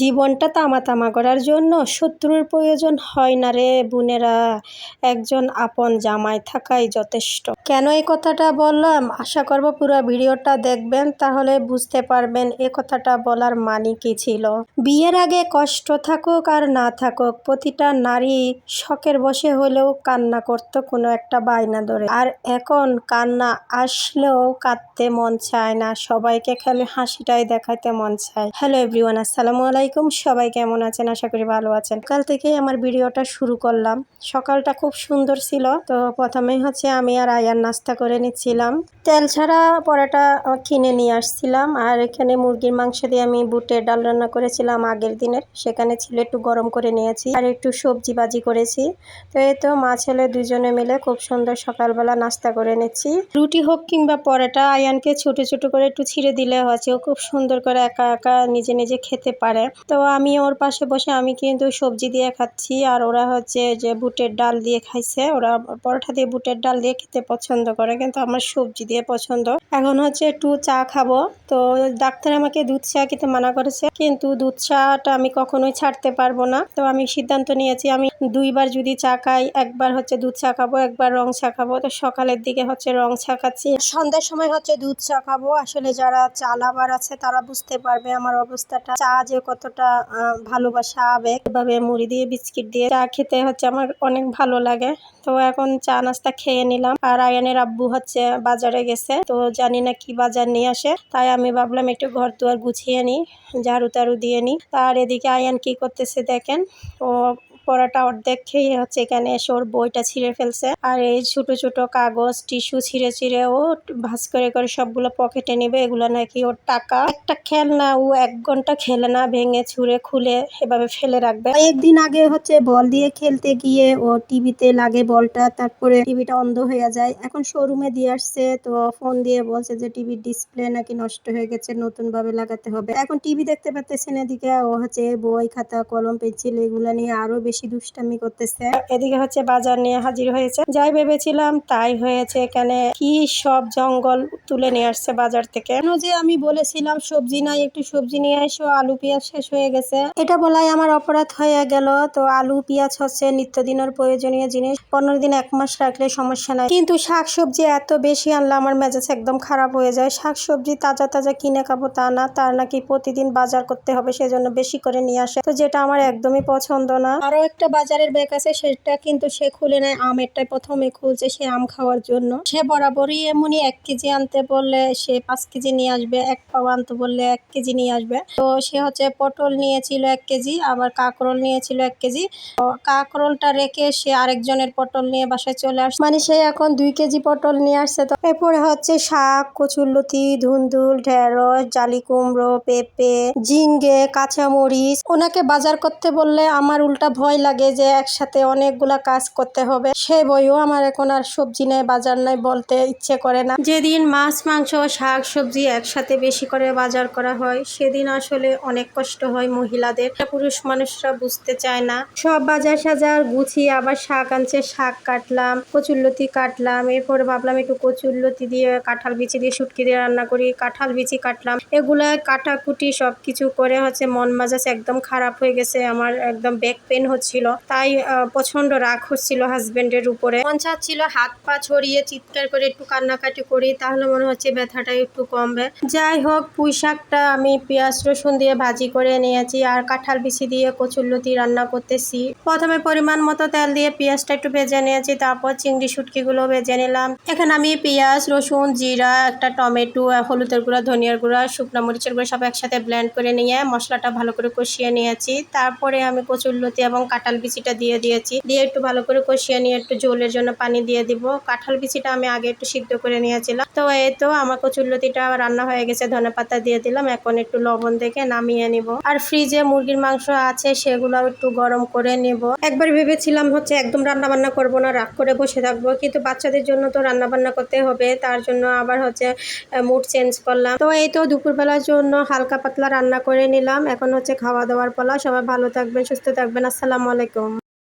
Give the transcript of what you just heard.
জীবনটা তামা তামা করার জন্য শত্রুর প্রয়োজন হয় না রে বোনেরা। একজন আপন জামাই থাকাই যথেষ্ট। কেন এই কথাটা বললাম? আশা করব পুরো ভিডিওটা দেখবেন, তাহলে বুঝতে পারবেন এ কথাটা বলার মানে কি ছিল। বিয়ের আগে কষ্ট থাকুক আর না থাকুক, প্রতিটা নারী শখের বসে হলেও কান্না করত কোনো একটা বায়না ধরে। আর এখন কান্না আসলেও কাঁদতে মন চায় না, সবাইকে খালি হাসিটাই দেখাতে মন চায়। হ্যালো এভরিওয়ান, আসসালামু আলাইকুম। সবাই কেমন আছেন? আশা করি ভালো আছেন। কাল থেকেই আমার ভিডিওটা শুরু করলাম। সকালটা খুব সুন্দর ছিল, তো প্রথমে হচ্ছে আমি আর আয়ার নাস্তা করে নিচ্ছিলাম। তেল ছাড়া পরাটা কিনে নিয়ে আসছিলাম, আর এখানে মুরগির মাংস দিয়ে আমি বুটের ডাল রান্না করেছিলাম আগের দিনের। সেখানে ছিল একটু গরম করে নিয়েছি, আর একটু সবজি বাজি করেছি। তো এই তো মা ছেলে দুজনে মিলে খুব সুন্দর সকালবেলা নাস্তা করে নিচ্ছি। রুটি হোক কিংবা পরোটা, আয়ানকে ছোট ছোট করে একটু ছিঁড়ে দিলে হচ্ছে ও খুব সুন্দর করে একা একা নিজে নিজে খেতে পারে। তো আমি ওর পাশে বসে আমি কিন্তু সবজি দিয়ে খাচ্ছি আর ওরা হচ্ছে যে বুটের ডাল দিয়ে খাইছে। ওরা পরোটা দিয়ে বুটের ডাল দিয়ে খেতে পছন্দ করে কিন্তু আমার সবজি দিয়ে পছন্দ। এখন হচ্ছে একটু চা খাব। তো ডাক্তার আমাকে দুধ চা খেতে মানা করেছে। কিন্তু দুধ চাটা আমি কখনোই ছাড়তে পারব না। তো আমি সিদ্ধান্ত নিয়েছি আমি দুইবার যদি চা খাই, একবার হচ্ছে দুধ চা খাব, একবার রং চা খাব। তো সকালের দিকে হচ্ছে রং চা খাচ্ছি। সন্ধ্যার সময় হচ্ছে দুধ চা খাব। আসলে যারা চা লাভার আছে তারা বুঝতে পারবে আমার অবস্থাটা। চা যে কতটা ভালোবাসা, আবেগ, এভাবে মুড়ি দিয়ে, বিস্কিট দিয়ে চা খেতে হচ্ছে আমার অনেক ভালো লাগে। তো এখন চা নাস্তা খেয়ে নিলাম। আর আয়ানের আব্বু হচ্ছে বাজারে গেছে, তো জানি না কি বাজার নিয়ে আসে। তাই আমি ভাবলাম একটু ঘর দুয়ার গুছিয়ে নিই ঝাড়ু তাড়ু দিয়ে নিই। তার এদিকে আয়ান কি করতেছে দেখেন, ও পড়াটা অর্ধেক খেয়ে হচ্ছে এখানে এসে ওর বইটা ছিঁড়ে ফেলছে। আর এই ছোট ছোট কাগজ, টিস্যু ছিঁড়ে ছিঁড়ে ও ভাস করে করে সবগুলো পকেটে নেবে। এগুলো নাকি ওর টাকা। একটা খেলনা, ও এক ঘণ্টা খেলে না ভেঙে, ছুঁড়ে, খুলে এভাবে ফেলে রাখবে। একদিন আগে হচ্ছে বল দিয়ে খেলতে গিয়ে ও টিভিতে লাগে বলটা, তারপরে টিভিটা অন্ধ হয়ে যায়। এখন শোরুমে দিয়ে আসছে, তো ফোন দিয়ে বলছে যে টিভির ডিসপ্লে নাকি নষ্ট হয়ে গেছে নতুন ভাবে লাগাতে হবে। এখন টিভি দেখতে পারতেছে না এদিকে, ও হচ্ছে বই, খাতা, কলম, পেন্সিল, এগুলো নিয়ে আরও বেশি বেশি দুষ্টামি করতেছে। এদিকে হচ্ছে বাজার নিয়ে হাজির হয়েছে। যাই ভেবেছিলাম তাই হয়েছে এখানে। কি সব জঙ্গল তুলে নিয়ে আসছে বাজার থেকে? কেন যে আমি বলেছিলাম সবজি নাই একটু সবজি নিয়ে এসো আলু পেঁয়াজ শেষ হয়ে গেছে। এটা বলাই আমার অপরাধ হয়ে গেল। তো আলু পেঁয়াজ হচ্ছে নিত্যদিনের প্রয়োজনীয় জিনিস। পনেরো দিন এক মাস রাখলে সমস্যা নাই। কিন্তু শাক সবজি এত বেশি আনলে আমার মেজাজ একদম খারাপ হয়ে যায়। শাক সবজি তাজা তাজা কিনে খাব তা না তার নাকি প্রতিদিন বাজার করতে হবে সেজন্য বেশি করে নিয়ে আসে। তো যেটা আমার একদমই পছন্দ না। আরও একটা বাজারের ব্যাগ আছে, সেটা কিন্তু সে খুলে নেয় আমেরটাই প্রথমে খুলছে সে আম খাওয়ার জন্য। সে বরাবরই এমনই এক কেজি আনতে বললে সে পাঁচ কেজি নিয়ে আসবে, এক পাওয়া আনতে বললে এক কেজি নিয়ে আসবে। তো সে হচ্ছে পটল নিয়েছিল এক কেজি, আবার কাঁকরোল নিয়েছিল এক কেজি। কাঁকরোলটা রেখে সে আরেকজনের পটল নিয়ে বাসায় চলে আসছে মানে সে এখন দুই কেজি পটল নিয়ে আসছে তো। এরপরে হচ্ছে শাক, কচুরলতি, ধুন্দুল, ঢেঁড়স, জালি কুমড়ো, পেঁপে, ঝিঙ্গে, কাঁচামরিচ। ওনাকে বাজার করতে বললে আমার উল্টা ভয় লাগে যে একসাথে অনেকগুলা কাজ করতে হবে। সেই বইও আমার এখন আর সবজি নেই, বাজার নাই বলতে ইচ্ছে করে না। যেদিন মাছ, মাংস শাক সবজি একসাথে বেশি করে বাজার করা হয়, সেদিন আসলে অনেক কষ্ট হয় মহিলাদের। পুরুষ মানুষরা বুঝতে চায় না। সব বাজার সাজার গুছিয়ে আবার শাক আনছে, শাক কাটলাম, কচুরলতি কাটলাম, এরপরে ভাবলাম একটু কচুরলতি দিয়ে, কাঁঠাল বিচি দিয়ে, শুটকি দিয়ে রান্না করি, কাঁঠাল বিচি কাটলাম। এগুলা কাটাকুটি সব কিছু করে হচ্ছে মন মাজাজ একদম খারাপ হয়ে গেছে, আমার একদম ব্যাক পেন হচ্ছিল তাই প্রচণ্ড রাগ হচ্ছিল হাজবেন্ডের উপরে। মন চাচ্ছিল হাত পা ছড়িয়ে চিৎকার করে একটু কান্নাকাটি করি, তাহলে মনে হচ্ছে ব্যথাটা একটু কমবে। যাই হোক পুঁই শাকটা আমি পেঁয়াজ রসুন দিয়ে ভাজি করে নিয়েছি আর কাঁঠাল বিচি দিয়ে কচুরলতি রান্না করতেছি। প্রথমে পরিমাণ মতো তেল দিয়ে পেঁয়াজটা একটু ভেজে নিয়েছি, তারপর চিংড়ি শুটকিগুলো ভেজে নিলাম। এখানে আমি পেঁয়াজ, রসুন, জিরা, একটা টমেটো হলুদের গুঁড়া, ধনিয়ার গুঁড়া, শুকনো মরিচের গুঁড়া সব একসাথে ব্লেন্ড করে নিয়ে মশলাটা ভালো করে কষিয়ে নিয়েছি। তারপরে আমি কচুরলতি এবং কাঁঠাল বিচিটা দিয়ে দিয়েছি। দিয়ে একটু ভালো করে কষিয়ে নিয়ে একটু জলের জন্য পানি দিয়ে দিব। কাঁঠাল বিচিটা আমি আগে একটু সিদ্ধ করে নিয়েছিলাম। তো এই তো আমার কচুরলতিটা রান্না হয়ে গেছে, ধনে পাতা দিয়ে দিলাম। এখন একটু লবণ দেখে নামিয়ে নিব। আর ফ্রিজে মুরগির মাংস আছে সেগুলো একটু গরম করে নেব। একবার ভেবেছিলাম হচ্ছে একদম রান্না বান্না করব না, রাগ করে বসে থাকব। কিন্তু বাচ্চাদের জন্য তো রান্না বান্না করতে হবে, তার জন্য আবার হচ্ছে মুড চেঞ্জ করলাম। তো এই তো দুপুরবেলার জন্য হালকা পাতলা রান্না করে নিলাম। এখন হচ্ছে খাওয়া দাওয়ার পালা। সবাই ভালো থাকবেন, সুস্থ থাকবেন। আসসালামু আলাইকুম।